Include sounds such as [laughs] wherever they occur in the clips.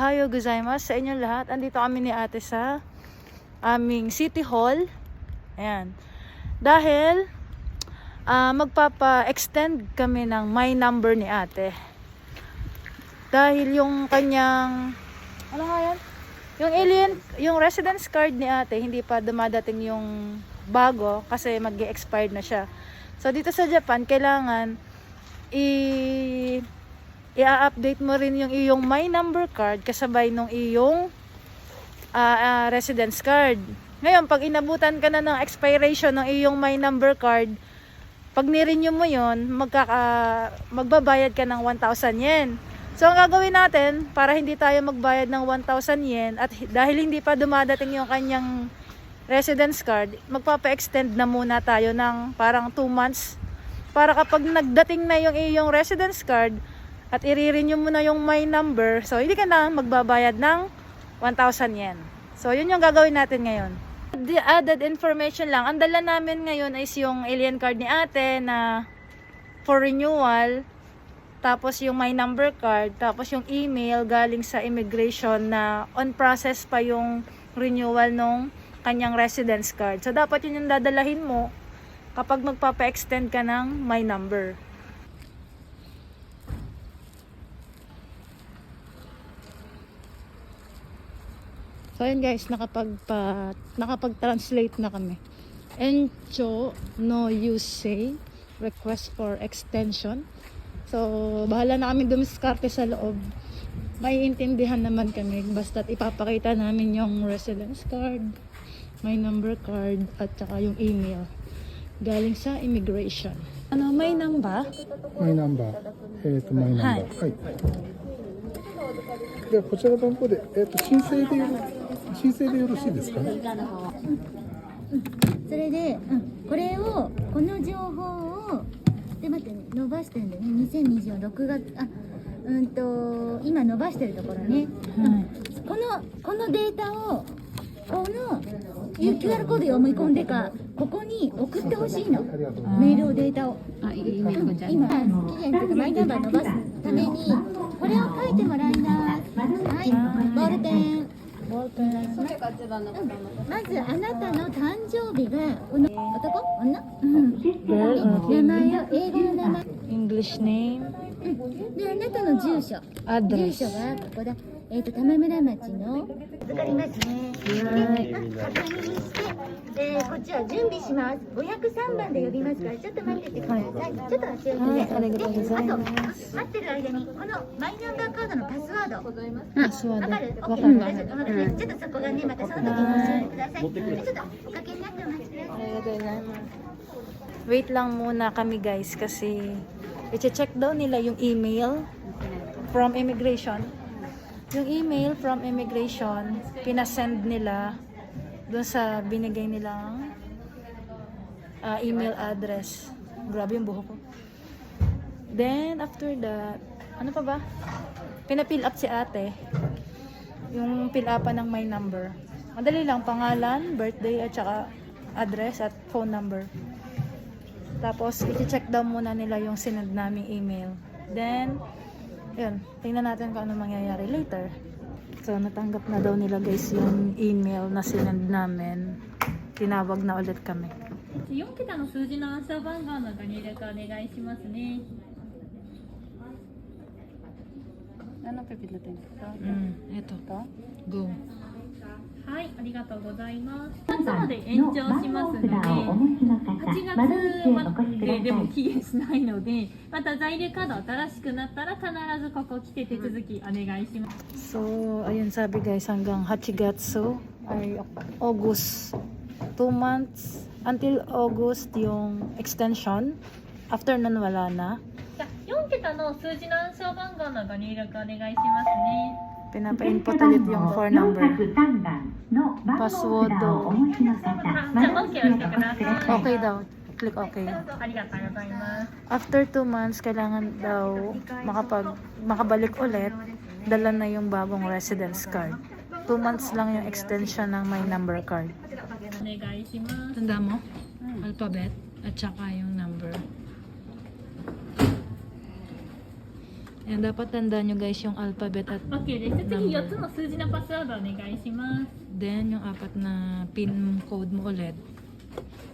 Hayo gozaimasu sa inyong lahat. Andito kami ni ate sa aming City Hall. Ayan. Dahil ah, magpapa-extend kami ng my number ni ate. Dahil yung kanyang ano nga yan? Yung alien, yung residence card ni ate, hindi pa dumadating yung bago kasi mag expired na siya. So dito sa Japan, kailangan i i-update mo rin yung iyong my number card kasabay nung iyong ah, ah, residence card. Ngayon, pag inabutan ka na ng expiration ng iyong my number card, pag nirenew mo yon magkaka, magbabayad ka ng 1,000 yen. So, ang gagawin natin, para hindi tayo magbayad ng 1,000 yen, at hi- dahil hindi pa dumadating yung kanyang residence card, magpapa-extend na muna tayo ng parang 2 months. Para kapag nagdating na yung iyong residence card, at i-renew mo na yung my number, so hindi ka na magbabayad ng 1,000 yen. So, yun yung gagawin natin ngayon. The added information lang, ang dala namin ngayon is yung alien card ni ate na for renewal, tapos yung my number card, tapos yung email galing sa immigration na on process pa yung renewal nung kanyang residence card. So, dapat yun yung dadalahin mo kapag magpapa-extend ka ng my number. So ayun guys, nakapag nakapag-translate na kami. Encho no Yusei request for extension. So bahala na kami dumiskarte sa loob. Maiintindihan naman kami basta't ipapakita namin yung residence card, my number card at saka yung email galing sa immigration. Ano, may nang ba? マイナンバー。えっ、と、マイナンバー。はい。では、こちらの番号で、えっ、と、申請でよろ、 申請でよろしいですかね？それで、うん、これをこの情報をで待ってね伸ばしてるんだよね。2024 6月あうんと今伸ばしてるところね、はい。このこのデータをこの QR コード読み込んでかここに送ってほしいの。メールをデータを。あ、いいメールこちらに。今期限とかマイナンバー伸ばすためにこれを書いてもらいます。はい。ボールペンまずあなたの誕生日がおの男？女、うん、Girl, 名前を英語の名前。English name, であなたの住所。住.所がここだえっ、と玉村町の預かりますねはい確認してでこっちは準備します。503番で呼びますからちょっと待っててください、ちょっと足をはい止ありがとうござい。であとます待ってる間にこのマイナンバーカードのパスワード。パスワードわかる？わ ?OK かる大丈夫わかるちょっとそこがねまたその時に教えてくださいちょっとおかけになってお待ちください。Wait lang muna kami guys kasi i-check daw nila yung email from immigration. Yung email from immigration, pinasend nila doon sa binigay nilang ah, email address. Grabe yung buhok ko. Then, after that, ano pa ba? Pinapill up si ate. Yung fill upan ng my number. Madali lang, pangalan, birthday, at saka address at phone number. Tapos, i-check daw muna nila yung sinend naming email. Then, yun, tingnan natin kung ano mangyayari later. So, natanggap na daw nila guys yung email na sinend namin. Tinawag na ulit kami. 4桁の数字の暗証番号のご入力お願いしますね。 Anong pipindutin? Mm, ito. Go. はい、ありがとうございます。8月まで延長しますので、8月まででも期限しないので、また在留カード新しくなったら必ずここ来て手続きお願いします。So, ayun sabi guys, hanggang Hachigatsu ay August. 2 months until August yung extension. After nun wala na. 4桁の数字の暗証番号のご入力お願いしますね。Pinapa-input ulit yung phone number. Password daw. [laughs] Okay daw. Click okay. After 2 months, kailangan daw makapag, makabalik ulit. Dala na yung bagong residence card. 2 months lang yung extension ng my number card. Tanda mo? Hmm. Alphabet at saka yung number. Yan, dapat tandaan nyo guys yung alphabet at OK です次4つの数字のパスワードお願いします then yung apat na pin code mo ulit.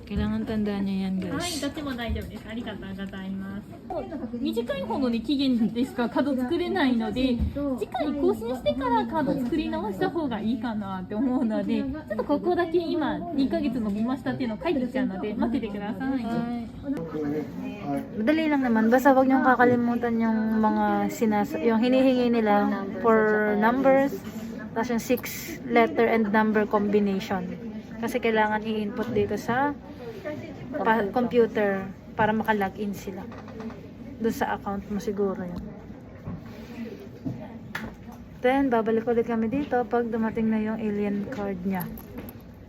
Kailangan tandaan nyo yan はい、guys. どっちも大丈夫です。ありがとうございます。短いほどね、期限でしかカード作れないので、次回更新してからカード作り直した方がいいかなって思うので、ちょっとここだけ今2ヶ月伸びましたっていうのを書いてちゃうので、待っててください。Madali lang naman. Basta wag niyong kakalimutan yung mga sinas yung hinihingi nila for numbers, tapos yung six letter and number combination. Kasi kailangan i-input dito sa pa- computer para maka-login sila. Doon sa account mo siguro yun. Then, babalik ulit kami dito pag dumating na yung alien card niya.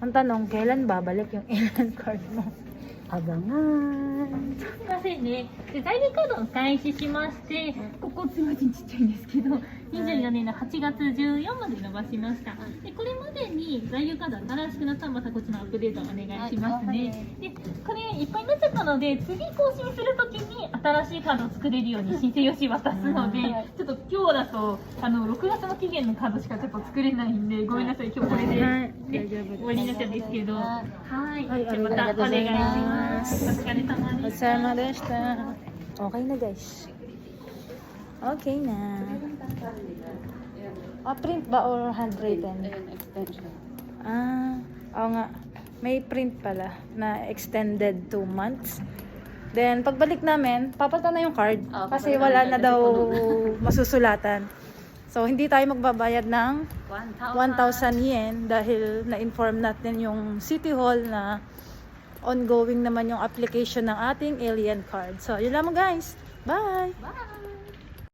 Ang tanong, kailan babalik yung [laughs] alien card mo? Abangan! すいませんね。で、在留カードを開始しまして、ここすごいちっちゃいんですけど、24年の8月14まで伸ばしました。で、これまでに在留カード新しくなったらまたこっちのアップデートお願いしますね。で、これいっぱいになっちゃったので、次更新するときに新しいカードを作れるように申請用紙渡すので、ちょっと今日だと、あの、6月の期限のカードしかちょっと作れないんで、ごめんなさい、今日これで、はいね終わりになっちゃうんですけど、はい。はいじゃあまたお願いします。お疲れ様でした。 Masama desta. Okay na guys. Okay na. Ah, print ba or handwritten? Ah, oo nga. May print pala na extended 2 months. Then, pagbalik namin, papalitan na yung card. Kasi wala na daw masusulatan. So, hindi tayo magbabayad ng 1,000 yen dahil na-inform natin yung City Hall na ongoing naman yung application ng ating alien card. So, yun lamang guys. Bye! Bye!